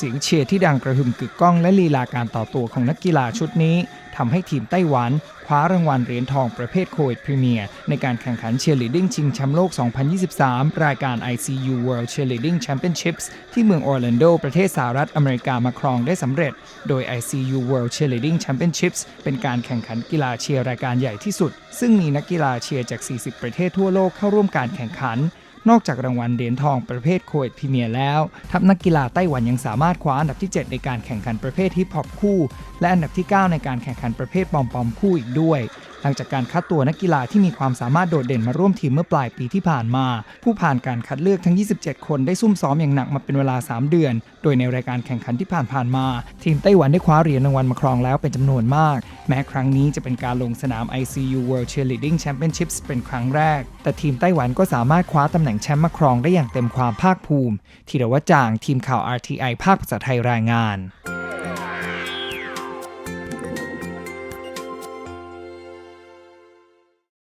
เสียงเชียร์ที่ดังกระหึ่มกึกก้องและลีลาการต่อตัวของนักกีฬาชุดนี้ทำให้ทีมไต้หวันคว้ารางวัลเหรียญทองประเภทโควิดพรีเมียร์ในการแข่งขันเชียร์ลีดดิ้งชิงแชมป์โลก 2023 รายการ ICU World Cheerleading Championships ที่เมืองออร์แลนโด ประเทศสหรัฐอเมริกามาครองได้สำเร็จ โดย ICU World Cheerleading Championships เป็นการแข่งขันกีฬาเชียร์รายการใหญ่ที่สุด ซึ่งมีนักกีฬาเชียร์จาก 40 ประเทศทั่วโลกเข้าร่วมการแข่งขันนอกจากรางวัลเหรียญทองประเภทโคเอดพรีเมียร์แล้ว ทัพนักกีฬาไต้หวันยังสามารถคว้าอันดับที่ 7 ในการแข่งขันประเภทฮิปฮอปคู่ และอันดับที่ 9 ในการแข่งขันประเภทปอมปอมคู่อีกด้วย หลังจากการคัดตัวนักกีฬาที่มีความสามารถโดดเด่นมาร่วมทีมเมื่อปลายปีที่ผ่านมา ผู้ผ่านการคัดเลือกทั้ง 27 คนได้ซุ่มซ้อมอย่างหนักมาเป็นเวลา 3 เดือน โดยในรายการแข่งขันที่ผ่านๆมา ทีมไต้หวันได้คว้าเหรียญรางวัลมาครองแล้วเป็นจำนวนมาก แม้ครั้งนี้จะเป็นการลงสนาม ICU World Cheerleading Championships เป็นครั้งแรก แต่ทีมไต้หวันก็สามารถคว้าตำแหน่งแชมป์มาครองได้อย่างเต็มความภาคภูมิธีรวัจจางทีมข่าว RTI ภาคภาษาไทยรายงาน